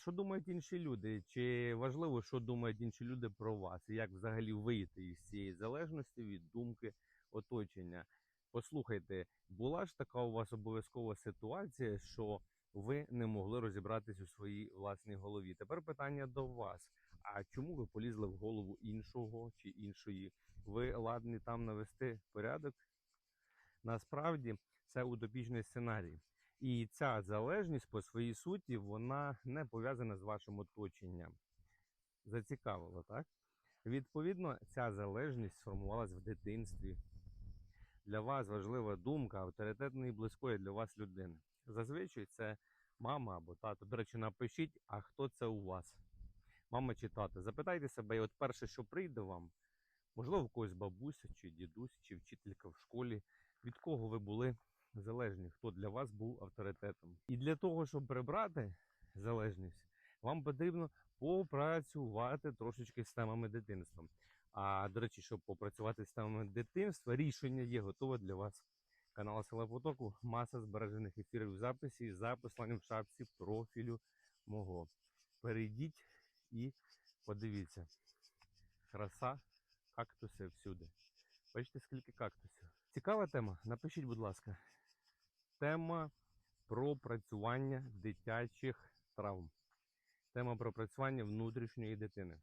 що думають інші люди? Чи важливо, що думають інші люди про вас? І як взагалі вийти із цієї залежності від думки оточення? Послухайте, була ж така у вас обов'язкова ситуація, що ви не могли розібратись у своїй власній голові. Тепер питання до вас: а чому ви полізли в голову іншого чи іншої? Ви ладні там навести порядок? Насправді це утопічний сценарій. І ця залежність по своїй суті вона не пов'язана з вашим оточенням. Зацікавило, так? Відповідно, ця залежність сформувалась в дитинстві. Для вас важлива думка авторитетної і близької для вас людини. Зазвичай це мама або тато. До речі, напишіть, а хто це у вас? Мама чи тато. Запитайте себе, і от перше, що прийде вам, можливо, в когось бабуся, чи дідусь, чи вчителька в школі, від кого ви були залежні, хто для вас був авторитетом. І для того, щоб прибрати залежність, вам потрібно попрацювати трошечки з темами дитинства. А до речі, щоб попрацювати з темами дитинства, рішення є готове для вас. Канал Села Потоку, маса збережених ефірів в записі за посиланням в шапці профілю мого. Перейдіть і подивіться. Краса, кактуси всюди. Бачите, скільки кактусів. Цікава тема? Напишіть, будь ласка. Тема пропрацювання дитячих травм. Тема пропрацювання внутрішньої дитини.